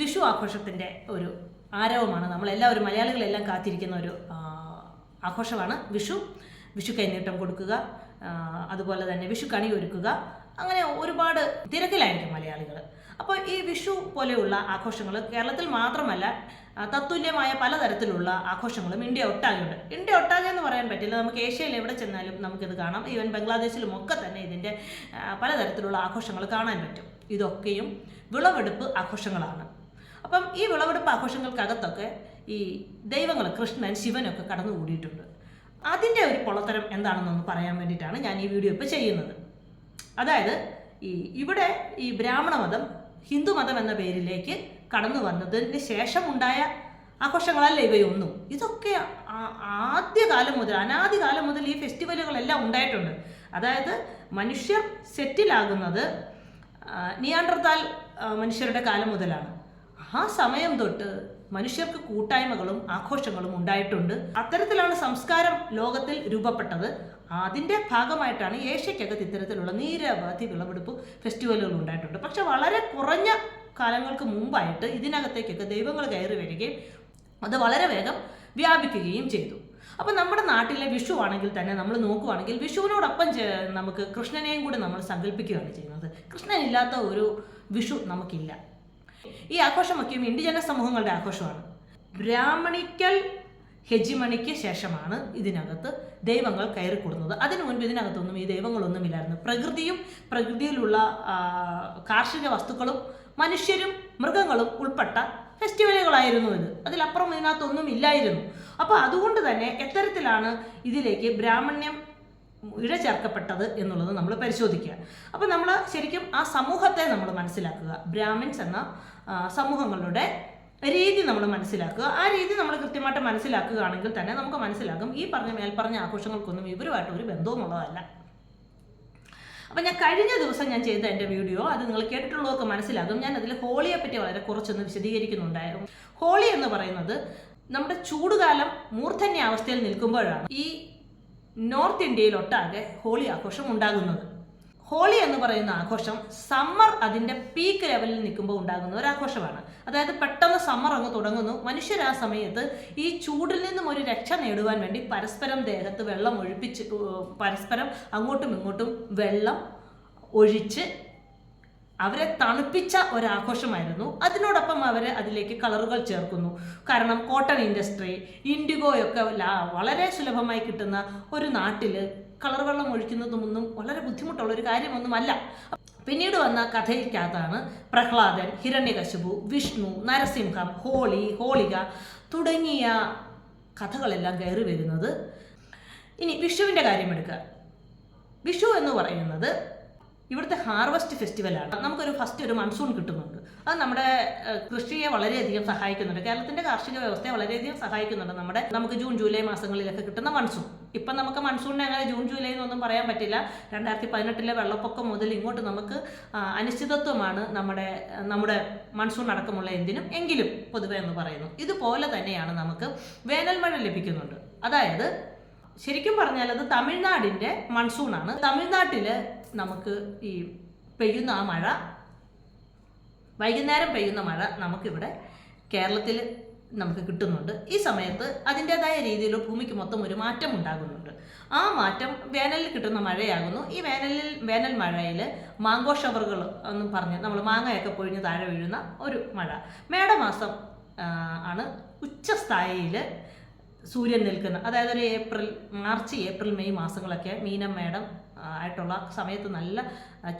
വിഷു ആഘോഷത്തിന്റെ ഒരു ആരവമാണ്. നമ്മളെല്ലാവരും മലയാളികളെല്ലാം കാത്തിരിക്കുന്ന ഒരു ആഘോഷമാണ് വിഷു. വിഷു കൈനീട്ടം കൊടുക്കുക അതുപോലെ തന്നെ വിഷു കണി ഒരുക്കുക. അങ്ങനെ ഒരുപാട് തിരക്കിലായിരിക്കും മലയാളികൾ അപ്പോൾ ഈ വിഷു പോലെയുള്ള ആഘോഷങ്ങൾ കേരളത്തിൽ മാത്രമല്ല തത്തുല്യമായ പലതരത്തിലുള്ള ആഘോഷങ്ങളും ഇന്ത്യ ഒട്ടാകെയുണ്ട്. ഇന്ത്യ ഒട്ടാകെ എന്ന് പറയാൻ പറ്റില്ല. നമുക്ക് ഏഷ്യയിൽ എവിടെ ചെന്നാലും നമുക്കിത് കാണാം. ഈവൻ ബംഗ്ലാദേശിലും ഒക്കെ തന്നെ ഇതിന്റെ പലതരത്തിലുള്ള ആഘോഷങ്ങൾ കാണാൻ പറ്റും. ഇതൊക്കെയും വിളവെടുപ്പ് ആഘോഷങ്ങളാണ്. അപ്പം ഈ വിളവെടുപ്പ് ആഘോഷങ്ങൾക്കകത്തൊക്കെ ഈ ദൈവങ്ങൾ കൃഷ്ണൻ ശിവനൊക്കെ കടന്നു കൂടിയിട്ടുണ്ട് അതിന്റെ ഒരു പൊള്ളത്തരം എന്താണെന്നൊന്ന് പറയാൻ വേണ്ടിയിട്ടാണ് ഞാൻ ഈ വീഡിയോ ഇപ്പോൾ ചെയ്യുന്നത്. അതായത് ഈ ഇവിടെ ഈ ബ്രാഹ്മണ മതം ഹിന്ദു മതം എന്ന പേരിലേക്ക് കടന്നു വന്നതിന് ശേഷം ഉണ്ടായ ആഘോഷങ്ങളല്ല ഇവയൊന്നും. ഇതൊക്കെ ആദ്യകാലം മുതൽ അനാദികാലം മുതൽ ഈ ഫെസ്റ്റിവലുകളെല്ലാം ഉണ്ടായിട്ടുണ്ട്. അതായത് മനുഷ്യർ സെറ്റിലാകുന്നത് നിയാണ്ടർത്താൽ മനുഷ്യരുടെ കാലം മുതലാണ്. ആ സമയം തൊട്ട് മനുഷ്യർക്ക് കൂട്ടായ്മകളും ആഘോഷങ്ങളും ഉണ്ടായിട്ടുണ്ട്. അത്തരത്തിലാണ് സംസ്കാരം ലോകത്തിൽ രൂപപ്പെട്ടത്. അതിന്റെ ഭാഗമായിട്ടാണ് ഏഷ്യക്കകത്ത് ഇത്തരത്തിലുള്ള നിരവധി വിളവെടുപ്പ് ഫെസ്റ്റിവലുകൾ ഉണ്ടായിട്ടുണ്ട്. പക്ഷെ വളരെ കുറഞ്ഞ കാലങ്ങൾക്ക് മുമ്പായിട്ട് ഇതിനകത്തേക്കൊക്കെ ദൈവങ്ങൾ കയറി വരികയും അത് വളരെ വേഗം വ്യാപിക്കുകയും ചെയ്തു. അപ്പം നമ്മുടെ നാട്ടിലെ വിഷു ആണെങ്കിൽ തന്നെ നമ്മൾ നോക്കുവാണെങ്കിൽ വിഷുവിനോടൊപ്പം നമുക്ക് കൃഷ്ണനെയും കൂടി നമ്മൾ സങ്കല്പിക്കുകയാണ് ചെയ്യുന്നത്. കൃഷ്ണനില്ലാത്ത ഒരു വിഷു നമുക്കില്ല. ഈ ആഘോഷമൊക്കെയും ഇൻഡിജനസ് സമൂഹങ്ങളുടെ ആഘോഷമാണ്. ബ്രാഹ്മണിക്കൽ ഹെജിമണിക്ക് ശേഷമാണ് ഇതിനകത്ത് ദൈവങ്ങൾ കയറിക്കൂടുന്നത്. അതിനു മുൻപ് ഇതിനകത്തൊന്നും ഈ ദൈവങ്ങളൊന്നുമില്ലായിരുന്നു. പ്രകൃതിയും പ്രകൃതിയിലുള്ള കാർഷിക വസ്തുക്കളും മനുഷ്യരും മൃഗങ്ങളും ഉൾപ്പെട്ട ഫെസ്റ്റിവലുകളായിരുന്നു ഇത്. അതിലപ്പുറം ഇതിനകത്തൊന്നും ഇല്ലായിരുന്നു. അപ്പോൾ അതുകൊണ്ട് തന്നെ എത്തരത്തിലാണ് ഇതിലേക്ക് ബ്രാഹ്മണ്യം ഇഴ ചേർക്കപ്പെട്ടത് എന്നുള്ളത് നമ്മൾ പരിശോധിക്കുക. അപ്പോൾ നമ്മൾ ശരിക്കും ആ സമൂഹത്തെ നമ്മൾ മനസ്സിലാക്കുക. ബ്രാഹ്മിൻസ് എന്ന സമൂഹങ്ങളുടെ രീതി നമ്മൾ മനസ്സിലാക്കുക. ആ രീതി നമ്മൾ കൃത്യമായിട്ട് മനസ്സിലാക്കുകയാണെങ്കിൽ തന്നെ നമുക്ക് മനസ്സിലാക്കും ഈ പറഞ്ഞ മേൽപ്പറഞ്ഞ ആഘോഷങ്ങൾക്കൊന്നും ഇവരുമായിട്ട് ഒരു ബന്ധവുമുള്ളതല്ല. അപ്പം ഞാൻ കഴിഞ്ഞ ദിവസം ഞാൻ ചെയ്ത എന്റെ വീഡിയോ അത് നിങ്ങൾ കേട്ടിട്ടുള്ളവർക്ക് മനസ്സിലാകും. ഞാൻ അതിൽ ഹോളിയെ പറ്റി വളരെ കുറച്ചൊന്ന് വിശദീകരിക്കുന്നുണ്ടായിരുന്നു. ഹോളി എന്ന് പറയുന്നത് നമ്മുടെ ചൂടുകാലം മൂർധന്യാവസ്ഥയിൽ നിൽക്കുമ്പോഴാണ്. ഈ നോർത്ത് ഇന്ത്യയിലൊട്ടാകെ ഹോളി ആഘോഷം ഉണ്ടാകുന്നത്. ഹോളി എന്ന് പറയുന്ന ആഘോഷം സമ്മർ അതിന്റെ പീക്ക് ലെവലിൽ നിൽക്കുമ്പോൾ ഉണ്ടാകുന്ന ഒരു ആഘോഷമാണ്. അതായത് പെട്ടെന്ന് സമ്മർ അങ്ങ് തുടങ്ങുന്നു. മനുഷ്യർ ആ സമയത്ത് ഈ ചൂടിൽ നിന്നും ഒരു രക്ഷ നേടുവാൻ വേണ്ടി പരസ്പരം ദേഹത്ത് വെള്ളം ഒഴിപ്പിച്ച് പരസ്പരം അങ്ങോട്ടും ഇങ്ങോട്ടും വെള്ളം ഒഴിച്ച് അവരെ തണുപ്പിച്ച ഒരാഘോഷമായിരുന്നു. അതിനോടൊപ്പം അവർ അതിലേക്ക് കളറുകൾ ചേർക്കുന്നു. കാരണം കോട്ടൺ ഇൻഡസ്ട്രി ഇൻഡിഗോയൊക്കെ വളരെ സുലഭമായി കിട്ടുന്ന ഒരു നാട്ടിൽ കളർ വെള്ളം ഒഴിക്കുന്നതൊന്നും വളരെ ബുദ്ധിമുട്ടുള്ള ഒരു കാര്യമൊന്നുമല്ല. പിന്നീട് വന്ന കഥയ്ക്കകത്താണ് പ്രഹ്ലാദൻ ഹിരണ്യകശുപു വിഷ്ണു നരസിംഹം ഹോളി ഹോളിക തുടങ്ങിയ കഥകളെല്ലാം കയറി വരുന്നത്. ഇനി വിഷുവിന്റെ കാര്യമെടുക്കുക വിഷു എന്ന് പറയുന്നത് ഇവിടുത്തെ ഹാർവസ്റ്റ് ഫെസ്റ്റിവലാണ്. നമുക്കൊരു ഫസ്റ്റ് ഒരു മൺസൂൺ കിട്ടുന്നുണ്ട്. അത് നമ്മുടെ കൃഷിയെ വളരെയധികം സഹായിക്കുന്നുണ്ട്. കേരളത്തിന്റെ കാർഷിക വ്യവസ്ഥയെ വളരെയധികം സഹായിക്കുന്നുണ്ട് നമ്മുടെ നമുക്ക് ജൂൺ ജൂലൈ മാസങ്ങളിലൊക്കെ കിട്ടുന്ന മൺസൂൺ. ഇപ്പം നമുക്ക് മൺസൂണിനെ അങ്ങനെ ജൂൺ ജൂലൈ എന്നൊന്നും പറയാൻ പറ്റില്ല. രണ്ടായിരത്തി പതിനെട്ടിലെ വെള്ളപ്പൊക്കം മുതൽ ഇങ്ങോട്ട് നമുക്ക് അനിശ്ചിതത്വമാണ് നമ്മുടെ നമ്മുടെ മൺസൂൺ അടക്കമുള്ള എന്തിനും എങ്കിലും പൊതുവെ എന്ന് പറയുന്നു. ഇതുപോലെ തന്നെയാണ് നമുക്ക് വേനൽ മഴ ലഭിക്കുന്നുണ്ട്. അതായത് ശരിക്കും പറഞ്ഞാൽ അത് തമിഴ്നാടിന്റെ മൺസൂണാണ്. തമിഴ്നാട്ടിൽ നമുക്ക് ഈ പെയ്യുന്ന ആ മഴ വൈകുന്നേരം പെയ്യുന്ന മഴ നമുക്കിവിടെ കേരളത്തിൽ നമുക്ക് കിട്ടുന്നുണ്ട്. ഈ സമയത്ത് അതിന്റെതായ രീതിയിൽ ഭൂമിക്ക് മൊത്തം ഒരു മാറ്റം ഉണ്ടാകുന്നുണ്ട്. ആ മാറ്റം വേനലിൽ കിട്ടുന്ന മഴയാകുന്നു. ഈ വേനലിൽ വേനൽ മഴയിൽ മാങ്കോ ഷവറുകൾ എന്നും പറഞ്ഞ് നമ്മൾ മാങ്ങയൊക്കെ പൊഴിഞ്ഞ് താഴെ വീഴുന്ന ഒരു മഴ. മേടമാസം ആണ് ഉച്ചസ്ഥായിയിൽ സൂര്യൻ നിൽക്കുന്ന അതായത് ഒരു ഏപ്രിൽ മാർച്ച് ഏപ്രിൽ മെയ് മാസങ്ങളൊക്കെ മീനം മേടം ആയിട്ടുള്ള സമയത്ത് നല്ല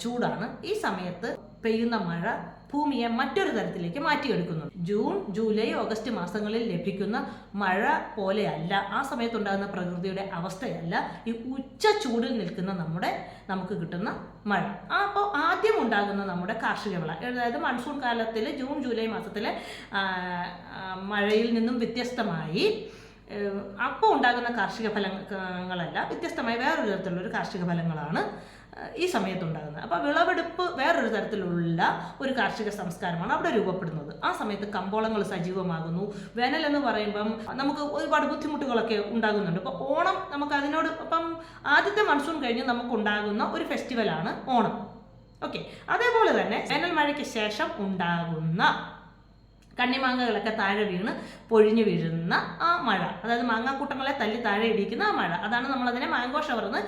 ചൂടാണ്. ഈ സമയത്ത് പെയ്യുന്ന മഴ ഭൂമിയെ മറ്റൊരു തരത്തിലേക്ക് മാറ്റിയെടുക്കുന്നു. ജൂൺ ജൂലൈ ഓഗസ്റ്റ് മാസങ്ങളിൽ ലഭിക്കുന്ന മഴ പോലെയല്ല ആ സമയത്തുണ്ടാകുന്ന പ്രകൃതിയുടെ അവസ്ഥയല്ല ഈ ഉച്ച ചൂടിൽ നിൽക്കുന്ന നമ്മുടെ നമുക്ക് കിട്ടുന്ന മഴ. അപ്പോൾ ആദ്യം ഉണ്ടാകുന്ന നമ്മുടെ കാർഷിക വിള. അതായത് മൺസൂൺ കാലത്തിൽ ജൂൺ ജൂലൈ മാസത്തിലെ മഴയിൽ നിന്നും വ്യത്യസ്തമായി അപ്പോൾ ഉണ്ടാകുന്ന കാർഷിക ഫലങ്ങളല്ല വ്യത്യസ്തമായ വേറൊരു തരത്തിലുള്ള ഒരു കാർഷിക ഫലങ്ങളാണ് ഈ സമയത്തുണ്ടാകുന്നത് അപ്പോൾ വിളവെടുപ്പ് വേറൊരു തരത്തിലുള്ള ഒരു കാർഷിക സംസ്കാരമാണ് അവിടെ രൂപപ്പെടുന്നത്. ആ സമയത്ത് കമ്പോളങ്ങൾ സജീവമാകുന്നു. വേനൽ എന്ന് പറയുമ്പം നമുക്ക് ഒരുപാട് ബുദ്ധിമുട്ടുകളൊക്കെ ഉണ്ടാകുന്നുണ്ട്. അപ്പോൾ ഓണം നമുക്ക് അതിനോട് ഇപ്പം ആദ്യത്തെ മൺസൂൺ കഴിഞ്ഞ് നമുക്കുണ്ടാകുന്ന ഒരു ഫെസ്റ്റിവലാണ് ഓണം. ഓക്കെ. അതേപോലെ തന്നെ വേനൽ മഴയ്ക്ക് ശേഷം ഉണ്ടാകുന്ന കണ്ണിമാങ്ങകളൊക്കെ താഴെ വീണ് പൊഴിഞ്ഞു വീഴുന്ന ആ മഴ. അതായത് മാങ്ങാക്കൂട്ടങ്ങളെ തല്ലി താഴെ ഇടിക്കുന്ന ആ മഴ. അതാണ് നമ്മളതിനെ മാംഗോ ഷവർ എന്ന്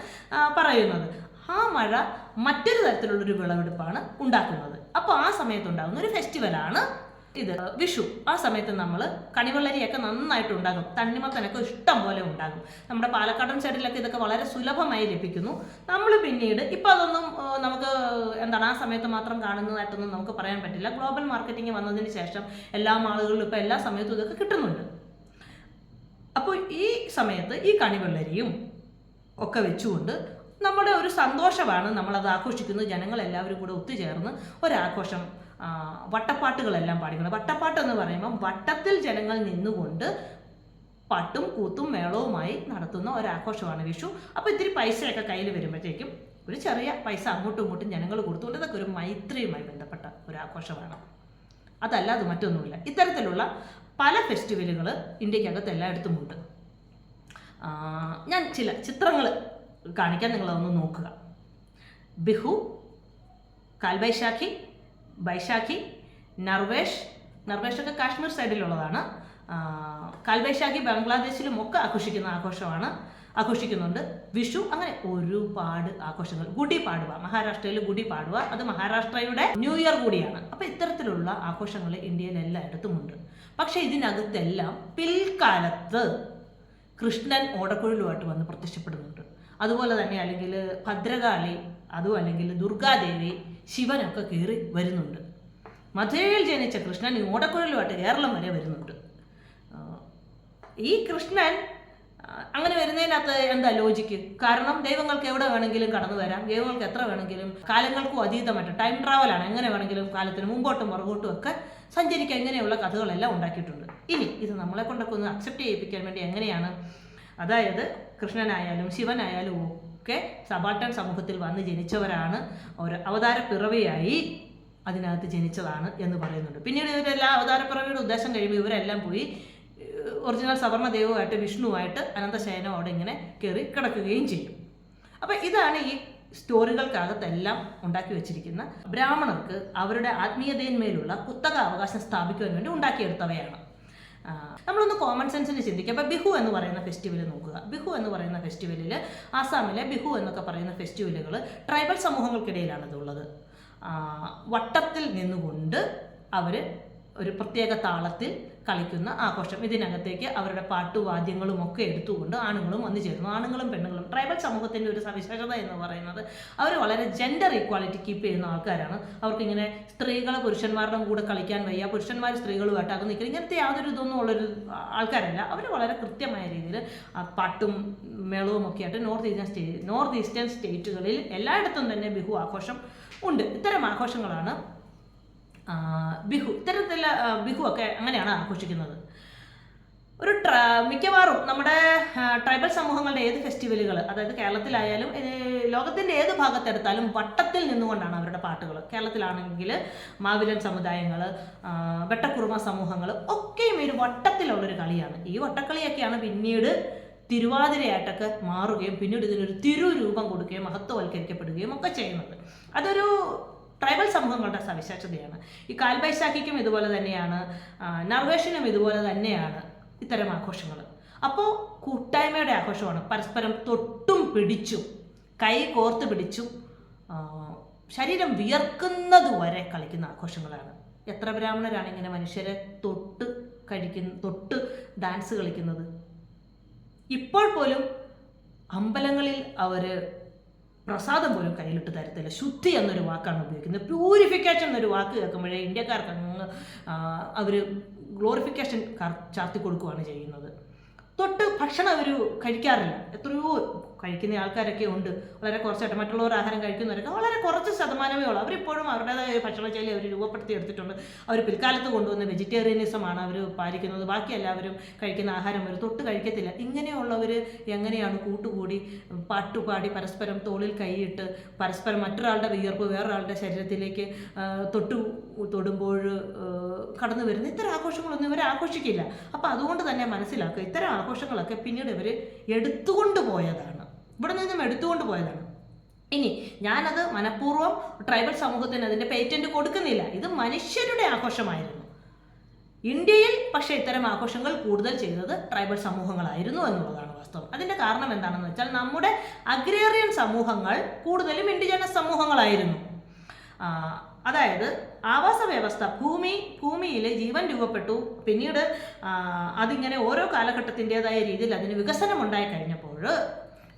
പറയുന്നത്. ആ മഴ മറ്റൊരു തരത്തിലുള്ളൊരു വിളവെടുപ്പാണ് ഉണ്ടാക്കുന്നത്. അപ്പോൾ ആ സമയത്ത് ഉണ്ടാകുന്ന ഒരു ഫെസ്റ്റിവലാണ് ഇത് വിഷു. ആ സമയത്ത് നമ്മൾ കണിവെള്ളരിയൊക്കെ നന്നായിട്ട് ഉണ്ടാകും തണ്ണിമത്തനൊക്കെ ഇഷ്ടം പോലെ ഉണ്ടാകും നമ്മുടെ പാലക്കാടൻ സൈഡിലൊക്കെ ഇതൊക്കെ വളരെ സുലഭമായി ലഭിക്കുന്നു. നമ്മൾ പിന്നീട് ഇപ്പം അതൊന്നും നമുക്ക് എന്താണ് ആ സമയത്ത് മാത്രം കാണുന്നതായിട്ടൊന്നും നമുക്ക് പറയാൻ പറ്റില്ല. ഗ്ലോബൽ മാർക്കറ്റിംഗ് വന്നതിന് ശേഷം എല്ലാ ആളുകളിലും ഇപ്പോൾ എല്ലാ സമയത്തും ഇതൊക്കെ കിട്ടുന്നുണ്ട്. അപ്പോൾ ഈ സമയത്ത് ഈ കണിവെള്ളരിയും ഒക്കെ വെച്ചുകൊണ്ട് നമ്മുടെ ഒരു സന്തോഷമാണ് നമ്മളത് ആഘോഷിക്കുന്നത്. ജനങ്ങളെല്ലാവരും കൂടെ ഒത്തുചേർന്ന് ഒരാഘോഷം വട്ടപ്പാട്ടുകളെല്ലാം പാടിക്കുന്നത് വട്ടപ്പാട്ട് എന്ന് പറയുമ്പോൾ വട്ടത്തിൽ ജനങ്ങൾ നിന്നുകൊണ്ട് പാട്ടും കൂത്തും മേളവുമായി നടത്തുന്ന ഒരാഘോഷമാണ് വിഷു. അപ്പോൾ ഇത്തിരി പൈസയൊക്കെ കയ്യിൽ വരുമ്പോഴത്തേക്കും ഒരു ചെറിയ പൈസ അങ്ങോട്ടും ഇങ്ങോട്ടും ജനങ്ങൾ കൊടുത്തുകൊണ്ട് ഇതൊക്കെ ഒരു മൈത്രിയുമായി ബന്ധപ്പെട്ട ഒരു ആഘോഷമാണ് അതല്ലാതെ മറ്റൊന്നുമില്ല. ഇത്തരത്തിലുള്ള പല ഫെസ്റ്റിവലുകൾ ഇന്ത്യക്കകത്ത് എല്ലായിടത്തും ഉണ്ട്. ഞാൻ ചില ചിത്രങ്ങൾ കാണിക്കാൻ നിങ്ങളതൊന്ന് നോക്കുക. ബിഹു കാൽബൈശാഖി ബൈശാഖി നർവേഷ് നർവേഷൊക്കെ കാശ്മീർ സൈഡിലുള്ളതാണ്. കാൽബൈശാഖി ബംഗ്ലാദേശിലും ഒക്കെ ആഘോഷിക്കുന്ന ആഘോഷമാണ് ആഘോഷിക്കുന്നുണ്ട്. വിഷു അങ്ങനെ ഒരുപാട് ആഘോഷങ്ങൾ. ഗുഡി പാടുവ മഹാരാഷ്ട്രയിൽ ഗുഡി പാടുവ അത് മഹാരാഷ്ട്രയുടെ ന്യൂ ഇയർ കൂടിയാണ്. അപ്പോൾ ഇത്തരത്തിലുള്ള ആഘോഷങ്ങൾ ഇന്ത്യയിൽ എല്ലായിടത്തുമുണ്ട് പക്ഷേ ഇതിനകത്തെല്ലാം പിൽക്കാലത്ത് കൃഷ്ണൻ ഓടക്കുഴലുമായിട്ട് വന്ന് പ്രത്യക്ഷപ്പെടുന്നുണ്ട്. അതുപോലെ തന്നെ അല്ലെങ്കിൽ ഭദ്രകാളി അതും അല്ലെങ്കിൽ ദുർഗാദേവി ശിവനൊക്കെ കയറി വരുന്നുണ്ട്. മധുരയിൽ ജനിച്ച കൃഷ്ണൻ ഈ ഓടക്കുഴലുമായിട്ട് കേരളം വരെ വരുന്നുണ്ട്. ഈ കൃഷ്ണൻ അങ്ങനെ വരുന്നതിനകത്ത് എന്താ ലോജിക്ക് കാരണം ദൈവങ്ങൾക്ക് എവിടെ വേണമെങ്കിലും കടന്നു വരാം. ദൈവങ്ങൾക്ക് എത്ര വേണമെങ്കിലും കാലങ്ങൾക്കും അതീതമായിട്ട് ടൈം ട്രാവലാണ് എങ്ങനെ വേണമെങ്കിലും കാലത്തിന് മുമ്പോട്ടും പുറകോട്ടും ഒക്കെ സഞ്ചരിക്കാൻ ഇങ്ങനെയുള്ള കഥകളെല്ലാം ഉണ്ടാക്കിയിട്ടുണ്ട്. ഇനി ഇത് നമ്മളെ കൊണ്ടൊക്കെ ഒന്ന് അക്സെപ്റ്റ് ചെയ്യിപ്പിക്കാൻ വേണ്ടി എങ്ങനെയാണ്? അതായത് കൃഷ്ണനായാലും ശിവനായാലും ഒക്കെ സബാട്ടൻ സമൂഹത്തിൽ വന്ന് ജനിച്ചവരാണ്. ഒരു അവതാര പിറവിയായി അതിനകത്ത് ജനിച്ചതാണ് എന്ന് പറയുന്നുണ്ട്. പിന്നീട് ഇവരെല്ലാം അവതാര പിറവിയുടെ ഉദ്ദേശം കഴിയുമ്പോൾ ഇവരെല്ലാം പോയി ഒറിജിനൽ സവർണ ദൈവമായിട്ട് വിഷ്ണുവായിട്ട് അനന്തശയനം അവിടെ ഇങ്ങനെ കയറി കിടക്കുകയും ചെയ്യും. അപ്പം ഇതാണ് ഈ സ്റ്റോറികൾക്കകത്തെല്ലാം ഉണ്ടാക്കി വെച്ചിരിക്കുന്ന ബ്രാഹ്മണർക്ക് അവരുടെ ആത്മീയതയിന്മേലുള്ള കുത്തക അവകാശം സ്ഥാപിക്കുവാൻ വേണ്ടി ഉണ്ടാക്കിയെടുത്തവയാണ്. നമ്മളൊന്ന് കോമൺ സെൻസിൽ ചിന്തിക്കുക. അപ്പോൾ ബിഹു എന്ന് പറയുന്ന ഫെസ്റ്റിവൽ നോക്കുക. ബിഹു എന്ന് പറയുന്ന ഫെസ്റ്റിവലിൽ ആസാമിലെ ബിഹു എന്നൊക്കെ പറയുന്ന ഫെസ്റ്റിവലുകൾ ട്രൈബൽ സമൂഹങ്ങൾക്കിടയിലാണ് ഇതുള്ളത് വട്ടത്തിൽ നിന്നുകൊണ്ട് അവർ ഒരു പ്രത്യേക താളത്തിൽ കളിക്കുന്ന ആഘോഷം. ഇതിനകത്തേക്ക് അവരുടെ പാട്ടുവാദ്യങ്ങളും ഒക്കെ എടുത്തുകൊണ്ട് ആണുങ്ങളും വന്നു ചേരുന്നു. ആണുങ്ങളും പെണ്ണുങ്ങളും. ട്രൈബൽ സമൂഹത്തിന്റെ ഒരു സവിശേഷത എന്ന് പറയുന്നത് അവർ വളരെ ജെൻഡർ ഈക്വാലിറ്റി കീപ്പ് ചെയ്യുന്ന ആൾക്കാരാണ്. അവർക്കിങ്ങനെ സ്ത്രീകൾ പുരുഷന്മാരുടെ കൂടെ കളിക്കാൻ വയ്യ. പുരുഷന്മാർ സ്ത്രീകളുമായിട്ട് അകന്ന് നിൽക്കുക ഇങ്ങനത്തെ യാതൊരു ഇതൊന്നും ഉള്ളൊരു ആൾക്കാരല്ല. അവർ വളരെ കൃത്യമായ രീതിയിൽ പാട്ടും മേളവും ഒക്കെ ആയിട്ട് north eastern state north eastern സ്റ്റേറ്റുകളിൽ എല്ലായിടത്തും തന്നെ ബിഹു ആഘോഷം ഉണ്ട്. ഇത്തരം ആഘോഷങ്ങളാണ് ബിഹു ഇത്തരത്തിലുള്ള ബിഹു ഒക്കെ അങ്ങനെയാണ് ആഘോഷിക്കുന്നത്. ഒരു ട്ര മിക്കവാറും നമ്മുടെ ട്രൈബൽ സമൂഹങ്ങളുടെ ഏത് ഫെസ്റ്റിവലുകൾ അതായത് കേരളത്തിലായാലും ലോകത്തിന്റെ ഏത് ഭാഗത്തെടുത്താലും വട്ടത്തിൽ നിന്നുകൊണ്ടാണ് അവരുടെ പാട്ടുകൾ കേരളത്തിലാണെങ്കിൽ മാവിലൻ സമുദായങ്ങൾ വെട്ടക്കുറുമ സമൂഹങ്ങൾ ഒക്കെയും ഒരു വട്ടത്തിലുള്ളൊരു കളിയാണ്. ഈ വട്ടക്കളിയൊക്കെയാണ് പിന്നീട് തിരുവാതിരയായിട്ടൊക്കെ മാറുകയും പിന്നീട് ഇതിനൊരു തിരുരൂപം കൊടുക്കുകയും മഹത്വവൽക്കരിക്കപ്പെടുകയും ഒക്കെ ചെയ്യുന്നത്. അതൊരു ട്രൈബൽ സമൂഹങ്ങളുടെ സവിശേഷതയാണ്. ഈ കാൽബൈശാഖിക്കും ഇതുപോലെ തന്നെയാണ് നർവേഷിനും ഇതുപോലെ തന്നെയാണ് ഇത്തരം ആഘോഷങ്ങൾ അപ്പോൾ കൂട്ടായ്മയുടെ ആഘോഷമാണ്. പരസ്പരം തൊട്ടും പിടിച്ചും കൈ കോർത്ത് പിടിച്ചും ശരീരം വിയർക്കുന്നത് വരെ കളിക്കുന്ന ആഘോഷങ്ങളാണ്. എത്ര ബ്രാഹ്മണരാണ് ഇങ്ങനെ മനുഷ്യരെ തൊട്ട് കഴിക്കുന്ന തൊട്ട് ഡാൻസ് കളിക്കുന്നത്? ഇപ്പോൾ പോലും അമ്പലങ്ങളിൽ അവർ പ്രസാദം പോലും കയ്യിലിട്ട് തരത്തില്ല. ശുദ്ധി എന്നൊരു വാക്കാണ് ഉപയോഗിക്കുന്നത്. പ്യൂരിഫിക്കേഷൻ എന്നൊരു വാക്ക് കേൾക്കുമ്പോഴേ ഇന്ത്യക്കാർക്ക് അങ്ങ് അവർ ഗ്ലോറിഫിക്കേഷൻ ചാർത്തി കൊടുക്കുകയാണ് ചെയ്യുന്നത്. തൊട്ട് ഭക്ഷണം അവർ കഴിക്കാറില്ല. എത്രയോ കഴിക്കുന്ന ആൾക്കാരൊക്കെ ഉണ്ട്. വളരെ കുറച്ചായിട്ട് മറ്റുള്ളവർ ആഹാരം കഴിക്കുന്നവരൊക്കെ വളരെ കുറച്ച് ശതമാനമേ ഉള്ളൂ. അവരിപ്പോഴും അവരുടേതായ ഭക്ഷണശൈലി അവർ രൂപപ്പെടുത്തി എടുത്തിട്ടുണ്ട്. അവർ പിൽക്കാലത്ത് കൊണ്ടുവന്ന വെജിറ്റേറിയനിസമാണ് അവർ പാലിക്കുന്നത്. ബാക്കി എല്ലാവരും കഴിക്കുന്ന ആഹാരം അവർ തൊട്ട് കഴിക്കത്തില്ല. ഇങ്ങനെയുള്ളവർ എങ്ങനെയാണ് കൂട്ടുകൂടി പാട്ടുപാടി പരസ്പരം തോളിൽ കൈയിട്ട് പരസ്പരം മറ്റൊരാളുടെ വിയർപ്പ് വേറൊരാളുടെ ശരീരത്തിലേക്ക് തൊട്ടു തൊടുമ്പോൾ കടന്നു വരുന്ന ഇത്തരം ആഘോഷങ്ങളൊന്നും ഇവർ ആഘോഷിക്കില്ല. അപ്പോൾ അതുകൊണ്ട് തന്നെ മനസ്സിലാക്കുക ഇത്തരം ആഘോഷങ്ങളൊക്കെ പിന്നീട് ഇവർ എടുത്തുകൊണ്ട് പോയതാണ് ഇവിടെ നിന്നും എടുത്തുകൊണ്ട് പോയതാണ്. ഇനി ഞാനത് മനഃപൂർവം ട്രൈബൽ സമൂഹത്തിന് അതിന്റെ പേറ്റന്റ് കൊടുക്കുന്നില്ല. ഇത് മനുഷ്യരുടെ ആഘോഷമായിരുന്നു. ഇന്ത്യയിൽ പക്ഷേ ഇത്തരം ആഘോഷങ്ങൾ കൂടുതൽ ചെയ്തത് ട്രൈബൽ സമൂഹങ്ങളായിരുന്നു എന്നുള്ളതാണ് വാസ്തവം. അതിന്റെ കാരണം എന്താണെന്ന് വെച്ചാൽ നമ്മുടെ അഗ്രേറിയൻ സമൂഹങ്ങൾ കൂടുതലും ഇൻഡിജനസ് സമൂഹങ്ങളായിരുന്നു. അതായത് ആവാസ വ്യവസ്ഥ ഭൂമി ഭൂമിയിൽ ജീവൻ രൂപപ്പെട്ടു. പിന്നീട് അതിങ്ങനെ ഓരോ കാലഘട്ടത്തിന്റെതായ രീതിയിൽ അതിന് വികസനം ഉണ്ടായി കഴിഞ്ഞപ്പോൾ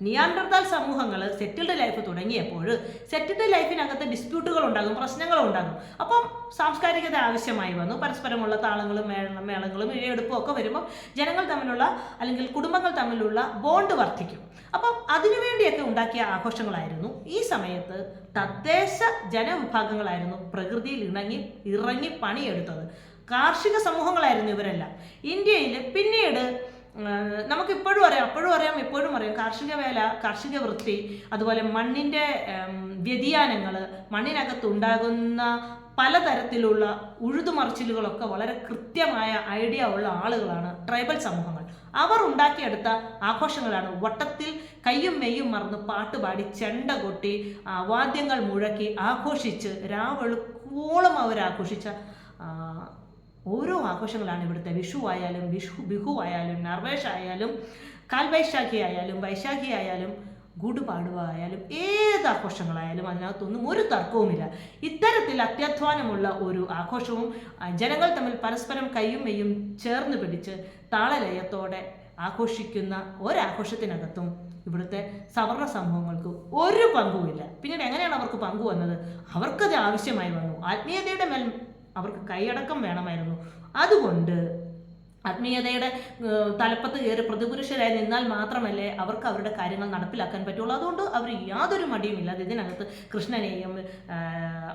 നിയാൻഡർതാൽ സമൂഹങ്ങൾ സെറ്റിൽഡ് ലൈഫ് തുടങ്ങിയപ്പോൾ സെറ്റിൽഡ് ലൈഫിനകത്ത് ഡിസ്പ്യൂട്ടുകൾ ഉണ്ടാകും പ്രശ്നങ്ങളും ഉണ്ടാകും അപ്പം സാംസ്കാരികത ആവശ്യമായി വന്നു. പരസ്പരമുള്ള താളങ്ങളും മേള മേളങ്ങളും ഇഴയെടുപ്പും ഒക്കെ വരുമ്പോൾ ജനങ്ങൾ തമ്മിലുള്ള അല്ലെങ്കിൽ കുടുംബങ്ങൾ തമ്മിലുള്ള ബോണ്ട് വർദ്ധിക്കും. അപ്പം അതിനുവേണ്ടിയൊക്കെ ഉണ്ടാക്കിയ ആഘോഷങ്ങളായിരുന്നു. ഈ സമയത്ത് തദ്ദേശ ജനവിഭാഗങ്ങളായിരുന്നു പ്രകൃതിയിൽ ഇണങ്ങി ഇറങ്ങി പണിയെടുത്തത്. കാർഷിക സമൂഹങ്ങളായിരുന്നു ഇവരെല്ലാം. ഇന്ത്യയിൽ പിന്നീട് നമുക്കിപ്പോഴും അറിയാം അപ്പോഴും അറിയാം ഇപ്പോഴും അറിയാം. കാർഷിക വേല കാർഷിക വൃത്തി അതുപോലെ മണ്ണിന്റെ വ്യതിയാനങ്ങൾ മണ്ണിനകത്തുണ്ടാകുന്ന പലതരത്തിലുള്ള ഉഴുതുമറിച്ചിലുകളൊക്കെ വളരെ കൃത്യമായ ഐഡിയ ഉള്ള ആളുകളാണ് ട്രൈബൽ സമൂഹങ്ങൾ. അവർ ഉണ്ടാക്കിയെടുത്ത ആഘോഷങ്ങളാണ് വട്ടത്തിൽ കയ്യും മെയ്യും മറന്ന് പാട്ടുപാടി ചെണ്ട കൊട്ടി വാദ്യങ്ങൾ മുഴക്കി ആഘോഷിച്ച് രാവെളുക്കോളം അവർ ആഘോഷിച്ച ഓരോ ആഘോഷങ്ങളാണ് ഇവിടുത്തെ വിഷു ആയാലും വിഷു ബിഹു ആയാലും നർവേഷ് ആയാലും കാൽവൈശാഖി ആയാലും വൈശാഖി ആയാലും ഗുഡുപാടുവ ആയാലും ഏത് ആഘോഷങ്ങളായാലും അതിനകത്തൊന്നും ഒരു തർക്കവുമില്ല. ഇത്തരത്തിൽ അത്യധ്വാനമുള്ള ഒരു ആഘോഷവും ജനങ്ങൾ തമ്മിൽ പരസ്പരം കയ്യും മെയ്യും ചേർന്ന് പിടിച്ച് താളലയത്തോടെ ആഘോഷിക്കുന്ന ഒരാഘോഷത്തിനകത്തും ഇവിടുത്തെ സവർണ സംഭവങ്ങൾക്ക് ഒരു പങ്കുമില്ല. പിന്നീട് എങ്ങനെയാണ് അവർക്ക് പങ്കു വന്നത്? അവർക്കത് ആവശ്യമായി വന്നു. ആത്മീയതയുടെ മേൽ അവർക്ക് കൈയടക്കം വേണമായിരുന്നു. അതുകൊണ്ട് ആത്മീയതയുടെ തലപ്പത്ത് കയറി പ്രതിപുരുഷരായി നിന്നാൽ മാത്രമല്ലേ അവർക്ക് അവരുടെ കാര്യങ്ങൾ നടപ്പിലാക്കാൻ പറ്റുള്ളൂ. അതുകൊണ്ട് അവർ യാതൊരു മടിയും ഇല്ലാതെ ഇതിനകത്ത് കൃഷ്ണനെയും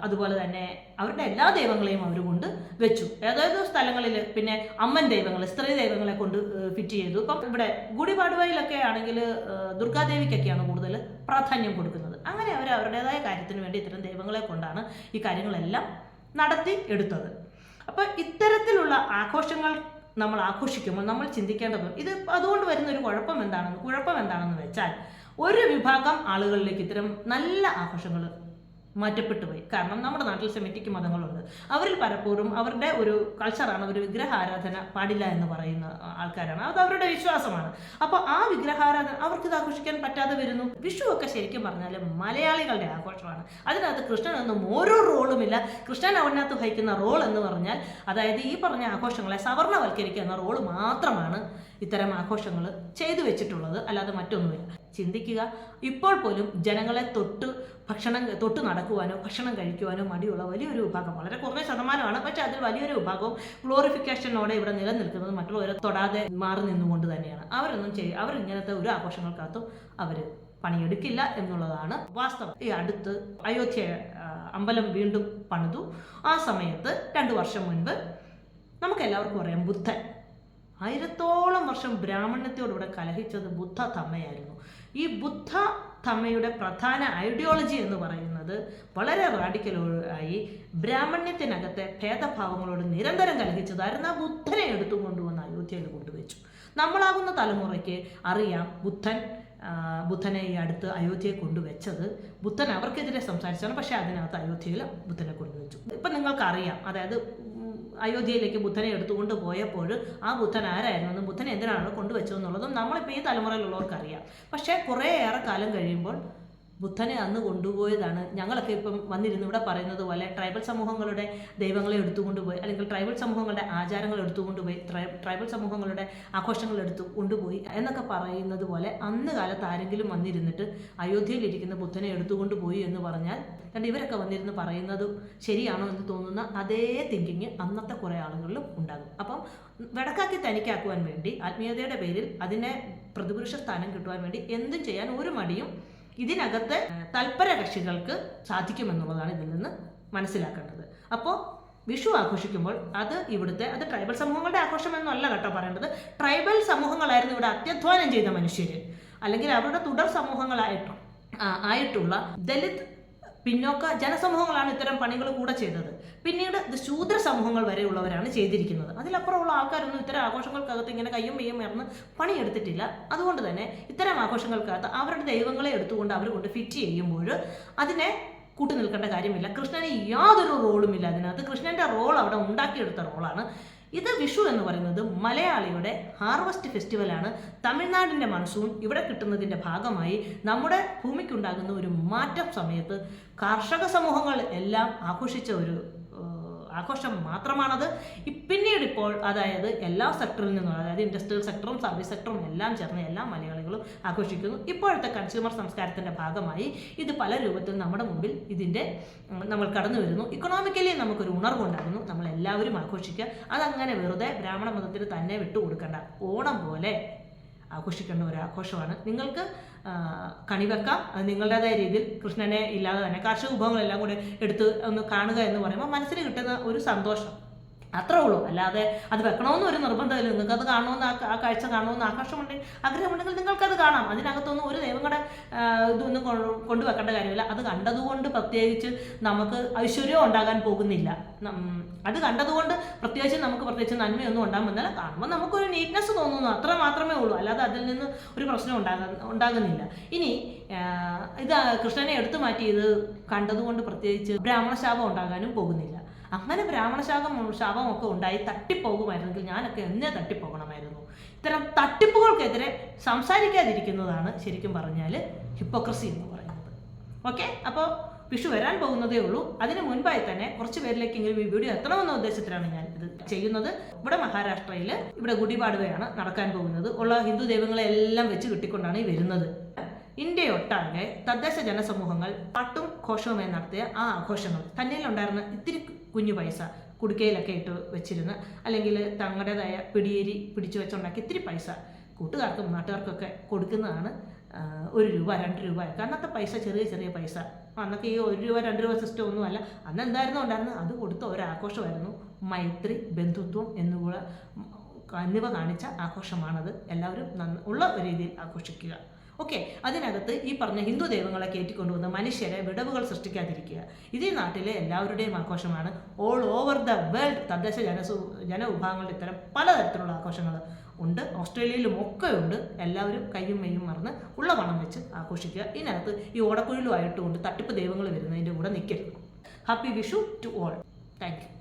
അതുപോലെ തന്നെ അവരുടെ എല്ലാ ദൈവങ്ങളെയും അവർ കൊണ്ട് വെച്ചു. ഏതായത് സ്ഥലങ്ങളിൽ പിന്നെ അമ്മൻ ദൈവങ്ങൾ സ്ത്രീ ദൈവങ്ങളെ കൊണ്ട് ഫിറ്റ് ചെയ്തു. ഇപ്പം ഇവിടെ ഗുഡിപാടുവയിലൊക്കെ ആണെങ്കിൽ ദുർഗാദേവിക്കൊക്കെയാണ് കൂടുതൽ പ്രാധാന്യം കൊടുക്കുന്നത്. അങ്ങനെ അവർ അവരുടേതായ കാര്യത്തിന് വേണ്ടി ഇത്തരം ദൈവങ്ങളെ കൊണ്ടാണ് ഈ കാര്യങ്ങളെല്ലാം നടത്തി എടുത്തത്. അപ്പോൾ ഇത്തരത്തിലുള്ള ആഘോഷങ്ങൾ നമ്മൾ ആഘോഷിക്കുമ്പോൾ നമ്മൾ ചിന്തിക്കേണ്ടതുണ്ട് ഇത് അതുകൊണ്ട് വരുന്ന ഒരു കുഴപ്പം എന്താണെന്ന് കുഴപ്പം എന്താണെന്ന് വെച്ചാൽ ഒരു വിഭാഗം ആളുകളിലേക്ക് ഇത്തരം നല്ല ആഘോഷങ്ങൾ മാറ്റപ്പെട്ടു പോയി കാരണം നമ്മുടെ നാട്ടിൽ സെമിറ്റിക് മതങ്ങളുണ്ട്. അവരിൽ പലപ്പോഴും അവരുടെ ഒരു കൾച്ചറാണ് ഒരു വിഗ്രഹാരാധന പാടില്ല എന്ന് പറയുന്ന ആൾക്കാരാണ്. അത് അവരുടെ വിശ്വാസമാണ്. അപ്പോൾ ആ വിഗ്രഹാരാധന അവർക്ക് ഇത് ആഘോഷിക്കാൻ പറ്റാതെ വരുന്നു. വിഷു ഒക്കെ ശരിക്കും പറഞ്ഞാൽ മലയാളികളുടെ ആഘോഷമാണ്. അതിനകത്ത് കൃഷ്ണനൊന്നും ഓരോ റോളുമില്ല കൃഷ്ണൻ അവനകത്ത് വഹിക്കുന്ന റോൾ എന്ന് പറഞ്ഞാൽ അതായത് ഈ പറഞ്ഞ ആഘോഷങ്ങളെ സവർണവൽക്കരിക്കുന്ന റോൾ മാത്രമാണ് ഇത്തരം ആഘോഷങ്ങൾ ചെയ്തു വെച്ചിട്ടുള്ളത്. അല്ലാതെ മറ്റൊന്നുമില്ല. ചിന്തിക്കുക. ഇപ്പോൾ പോലും ജനങ്ങളെ തൊട്ട് ഭക്ഷണം തൊട്ട് നടക്കുവാനോ ഭക്ഷണം കഴിക്കുവാനോ മടിയുള്ള വലിയൊരു വിഭാഗം. വളരെ കുറഞ്ഞ ശതമാനമാണ്. പക്ഷെ അതിൽ വലിയൊരു വിഭാഗവും ഗ്ലോറിഫിക്കേഷനോടെ ഇവിടെ നിലനിൽക്കുന്നത് മറ്റുള്ളവരെ തൊടാതെ മാറി നിന്നുകൊണ്ട് തന്നെയാണ്. അവരൊന്നും ചെയ്യും അവർ ഇങ്ങനത്തെ ഒരു ആഘോഷങ്ങൾക്കകത്തും അവർ പണിയെടുക്കില്ല എന്നുള്ളതാണ് വാസ്തവം. ഈ അടുത്ത് അയോധ്യ അമ്പലം വീണ്ടും പണിതു. ആ സമയത്ത് രണ്ട് വർഷം മുൻപ് നമുക്കെല്ലാവർക്കും അറിയാം ബുദ്ധൻ. ആയിരത്തോളം വർഷം ബ്രാഹ്മണ്യത്തോടുകൂടെ കലഹിച്ചത് ബുദ്ധ തമ്മയായിരുന്നു. ഈ ബുദ്ധ തമ്മയുടെ പ്രധാന ഐഡിയോളജി എന്ന് പറയുന്നത് വളരെ റാഡിക്കലായി ബ്രാഹ്മണ്യത്തിനകത്തെ ഭേദഭാവങ്ങളോട് നിരന്തരം കലഹിച്ചതായിരുന്നു. ബുദ്ധനെ എടുത്തുകൊണ്ടുവന്ന് അയോധ്യയിൽ കൊണ്ടുവച്ചു. നമ്മളാകുന്ന തലമുറയ്ക്ക് അറിയാം ബുദ്ധൻ ബുദ്ധനെ ഈ അടുത്ത് അയോധ്യയെ കൊണ്ടുവച്ചത്. ബുദ്ധൻ അവർക്കെതിരെ സംസാരിച്ചാണ് പക്ഷേ അതിനകത്ത് അയോധ്യയിൽ ബുദ്ധനെ കൊണ്ടുവച്ചു. ഇപ്പം നിങ്ങൾക്കറിയാം അതായത് അയോധ്യയിലേക്ക് ബുദ്ധനെ എടുത്തുകൊണ്ട് പോയപ്പോൾ ആ ബുദ്ധൻ ആരായിരുന്നെന്നും ബുദ്ധനെ എന്തിനാണ് കൊണ്ടുവച്ചതെന്നുള്ളതും നമ്മളിപ്പോൾ ഈ തലമുറയിലുള്ളവർക്കറിയാം. പക്ഷേ കുറേയേറെ കാലം കഴിയുമ്പോൾ ബുദ്ധനെ അന്ന് കൊണ്ടുപോയതാണ്. ഞങ്ങളൊക്കെ ഇപ്പം വന്നിരുന്നു ഇവിടെ പറയുന്നത് പോലെ ട്രൈബൽ സമൂഹങ്ങളുടെ ദൈവങ്ങളെ എടുത്തുകൊണ്ട് പോയി അല്ലെങ്കിൽ ട്രൈബൽ സമൂഹങ്ങളുടെ ആചാരങ്ങൾ എടുത്തുകൊണ്ട് പോയി ട്രൈബൽ സമൂഹങ്ങളുടെ ആഘോഷങ്ങൾ എടുത്തു കൊണ്ടുപോയി എന്നൊക്കെ പറയുന്നത് പോലെ അന്ന് കാലത്ത് ആരെങ്കിലും വന്നിരുന്നിട്ട് അയോധ്യയിലിരിക്കുന്ന ബുദ്ധനെ എടുത്തുകൊണ്ട് പോയി എന്ന് പറഞ്ഞാൽ കണ്ട് ഇവരൊക്കെ വന്നിരുന്ന് പറയുന്നത് ശരിയാണോ എന്ന് തോന്നുന്ന അതേ തിങ്കിങ് അന്നത്തെ കുറേ ആളുകളിലും ഉണ്ടാകും. അപ്പം വടക്കാക്കി തനിക്കാക്കുവാൻ വേണ്ടി ആത്മീയതയുടെ പേരിൽ അതിനെ പ്രതിപുരുഷ സ്ഥാനം കിട്ടുവാൻ വേണ്ടി എന്തും ചെയ്യാൻ ഒരു മടിയും ഇതിനകത്ത് തൽപര കക്ഷികൾക്ക് സാധിക്കുമെന്നുള്ളതാണ് ഇതിൽ നിന്ന് മനസ്സിലാക്കേണ്ടത്. അപ്പോൾ വിഷു ആഘോഷിക്കുമ്പോൾ അത് ഇവിടുത്തെ അത് ട്രൈബൽ സമൂഹങ്ങളുടെ ആഘോഷം എന്നല്ല കേട്ടോ പറയേണ്ടത്. ട്രൈബൽ സമൂഹങ്ങളായിരുന്നു ഇവിടെ അത്യധ്വാനം ചെയ്ത മനുഷ്യർ അല്ലെങ്കിൽ അവരുടെ തുടർ സമൂഹങ്ങളായിട്ടും ആയിട്ടുള്ള ദലിത് പിന്നോക്ക ജനസമൂഹങ്ങളാണ് ഇത്തരം പണികൾ കൂടെ ചെയ്തത് പിന്നീട് ഇത് ശൂദ്ര സമൂഹങ്ങൾ വരെയുള്ളവരാണ് ചെയ്തിരിക്കുന്നത്. അതിലപ്പുറമുള്ള ആൾക്കാരൊന്നും ഇത്തരം ആഘോഷങ്ങൾക്കകത്ത് ഇങ്ങനെ കയ്യും മെയ്യും മറന്ന് പണിയെടുത്തിട്ടില്ല. അതുകൊണ്ട് തന്നെ ഇത്തരം ആഘോഷങ്ങൾക്കകത്ത് അവരുടെ ദൈവങ്ങളെ എടുത്തുകൊണ്ട് അവർ കൊണ്ട് ഫിറ്റ് ചെയ്യുമ്പോൾ അതിനെ കൂട്ടു നിൽക്കേണ്ട കാര്യമില്ല. കൃഷ്ണന് യാതൊരു റോളുമില്ല അതിനകത്ത്. കൃഷ്ണന്റെ റോൾ അവിടെ ഉണ്ടാക്കിയെടുത്ത റോളാണ് ഇത് വിഷു എന്ന് പറയുന്നത് മലയാളിയുടെ ഹാർവസ്റ്റ് ഫെസ്റ്റിവലാണ്. തമിഴ്നാടിന്റെ മൺസൂൺ ഇവിടെ കിട്ടുന്നതിന്റെ ഭാഗമായി നമ്മുടെ ഭൂമിക്കുണ്ടാകുന്ന ഒരു മാറ്റം സമയത്ത് കർഷക സമൂഹങ്ങൾ എല്ലാം ആഘോഷിച്ച ഒരു ആഘോഷം മാത്രമാണത്. പിന്നീട് ഇപ്പോൾ അതായത് എല്ലാ സെക്ടറിൽ നിന്നും അതായത് ഇൻഡസ്ട്രിയൽ സെക്ടറും സർവീസ് സെക്ടറും എല്ലാം ചേർന്ന് എല്ലാ മലയാളികളും ആഘോഷിക്കുന്നു. ഇപ്പോഴത്തെ കൺസ്യൂമർ സംസ്കാരത്തിന്റെ ഭാഗമായി ഇത് പല രൂപത്തിൽ നമ്മുടെ മുമ്പിൽ ഇതിന്റെ നമ്മൾ കടന്നു വരുന്നു. ഇക്കണോമിക്കലി നമുക്കൊരു ഉണർവുണ്ടാകുന്നു നമ്മൾ എല്ലാവരും ആഘോഷിക്കുക. അതങ്ങനെ വെറുതെ ബ്രാഹ്മണ മതത്തിന് തന്നെ വിട്ടുകൊടുക്കേണ്ട. ഓണം പോലെ ആഘോഷിക്കേണ്ട ഒരു ആഘോഷമാണ്. നിങ്ങൾക്ക് കണിവെക്കാം അത് നിങ്ങളുടേതായ രീതിയിൽ കൃഷ്ണനെ ഇല്ലാതെ തന്നെ കാർഷിക വിഭവങ്ങളെല്ലാം കൂടെ എടുത്ത് ഒന്ന് കാണുക എന്ന് പറയുമ്പോൾ മനസ്സിന് കിട്ടുന്ന ഒരു സന്തോഷം. അത്രേ ഉള്ളൂ. അല്ലാതെ അത് വെക്കണമെന്ന് ഒരു നിർബന്ധമില്ല. നിങ്ങൾക്ക് അത് കാണണമെന്ന് ആ കാഴ്ച കാണണമെന്ന് ആകാശമുണ്ടെങ്കിൽ ആഗ്രഹമുണ്ടെങ്കിൽ നിങ്ങൾക്കത് കാണാം. അതിനകത്തൊന്നും ഒരു ദൈവങ്ങളുടെ ഇതൊന്നും കൊണ്ടുവെക്കേണ്ട കാര്യമില്ല. അത് കണ്ടതുകൊണ്ട് പ്രത്യേകിച്ച് നമുക്ക് ഐശ്വര്യം ഉണ്ടാകാൻ പോകുന്നില്ല. അത് കണ്ടതുകൊണ്ട് പ്രത്യേകിച്ച് നമുക്ക് പ്രത്യേകിച്ച് നന്മയൊന്നും ഉണ്ടാകുന്നില്ല. കാണുമ്പോൾ നമുക്കൊരു നീറ്റ്നെസ് തോന്നുന്നു. അത്ര മാത്രമേ ഉള്ളൂ. അല്ലാതെ അതിൽ നിന്ന് ഒരു പ്രശ്നം ഉണ്ടാകുന്ന ഉണ്ടാകുന്നില്ല. ഇനി ഇത് കൃഷ്ണനെ എടുത്തു മാറ്റി ഇത് കണ്ടതുകൊണ്ട് പ്രത്യേകിച്ച് ബ്രാഹ്മണ ശാപം ഉണ്ടാകാനും പോകുന്നില്ല. അങ്ങനെ ബ്രാഹ്മണശാഖം ശാപം ഒക്കെ ഉണ്ടായി തട്ടിപ്പോകുമായിരുന്നെങ്കിൽ ഞാനൊക്കെ എന്നെ തട്ടിപ്പോകണമായിരുന്നു. ഇത്തരം തട്ടിപ്പുകൾക്കെതിരെ സംസാരിക്കാതിരിക്കുന്നതാണ് ശരിക്കും പറഞ്ഞാൽ ഹിപ്പോക്രസി എന്ന് പറയുന്നത്. ഓക്കെ അപ്പോൾ വിഷു വരാൻ പോകുന്നതേ ഉള്ളൂ. അതിന് മുൻപായി തന്നെ കുറച്ച് പേരിലേക്കെങ്കിലും ഈ വീഡിയോ എത്തണമെന്ന ഉദ്ദേശത്തിലാണ് ഞാൻ ഇത് ചെയ്യുന്നത്. ഇവിടെ മഹാരാഷ്ട്രയിൽ ഇവിടെ ഗുഡിപാടുകയാണ് നടക്കാൻ പോകുന്നത്. ഉള്ള ഹിന്ദു ദൈവങ്ങളെ എല്ലാം വെച്ച് കിട്ടിക്കൊണ്ടാണ് ഈ വരുന്നത്. ഇന്ത്യയൊട്ടാകെ തദ്ദേശ ജനസമൂഹങ്ങൾ പാട്ടും ഘോഷവുമായി നടത്തിയ ആ ആഘോഷങ്ങൾ തന്നെയിലുണ്ടായിരുന്ന ഇത്തിരി കുഞ്ഞു പൈസ കുടുക്കയിലൊക്കെ ഇട്ട് വെച്ചിരുന്ന് അല്ലെങ്കിൽ തങ്ങളുടേതായ പിടിയേരി പിടിച്ചു വെച്ചുണ്ടാക്കി ഇത്തിരി പൈസ കൂട്ടുകാർക്കും നാട്ടുകാർക്കൊക്കെ കൊടുക്കുന്നതാണ് ഒരു രൂപ രണ്ട് രൂപ ഒക്കെ. അന്നത്തെ പൈസ ചെറിയ ചെറിയ പൈസ. അന്നൊക്കെ ഈ ഒരു രൂപ രണ്ട് രൂപ സിസ്റ്റം ഒന്നുമല്ല അന്ന് എന്തായിരുന്നു ഉണ്ടായിരുന്നു അത് കൊടുത്ത ഒരാഘോഷമായിരുന്നു. മൈത്രി ബന്ധുത്വം എന്നുള്ള എന്നിവ കാണിച്ച ആഘോഷമാണത്. എല്ലാവരും നന്ന ഉള്ള രീതിയിൽ ആഘോഷിക്കുക. ഓക്കെ അതിനകത്ത് ഈ പറഞ്ഞ ഹിന്ദു ദൈവങ്ങളെ കയറ്റിക്കൊണ്ടുവന്ന് മനുഷ്യരെ വിടവുകൾ സൃഷ്ടിക്കാതിരിക്കുക. ഇതേ നാട്ടിലെ എല്ലാവരുടെയും ആഘോഷമാണ് ഓൾ ഓവർ ദ വേൾഡ് തദ്ദേശ ജനസു ജനവിഭാഗങ്ങളുടെ ഇത്തരം പലതരത്തിലുള്ള ആഘോഷങ്ങൾ ഉണ്ട്. ഓസ്ട്രേലിയയിലും ഒക്കെ ഉണ്ട് എല്ലാവരും കയ്യും മെയ്യും മറന്ന് ഉള്ള പണം വെച്ച് ആഘോഷിക്കുക. ഇതിനകത്ത് ഈ ഓടക്കുഴലുമായിട്ട് കൊണ്ട് തട്ടിപ്പ് ദൈവങ്ങൾ വരുന്നതിന്റെ കൂടെ നിൽക്കരുത്. Happy Vishu to all thank you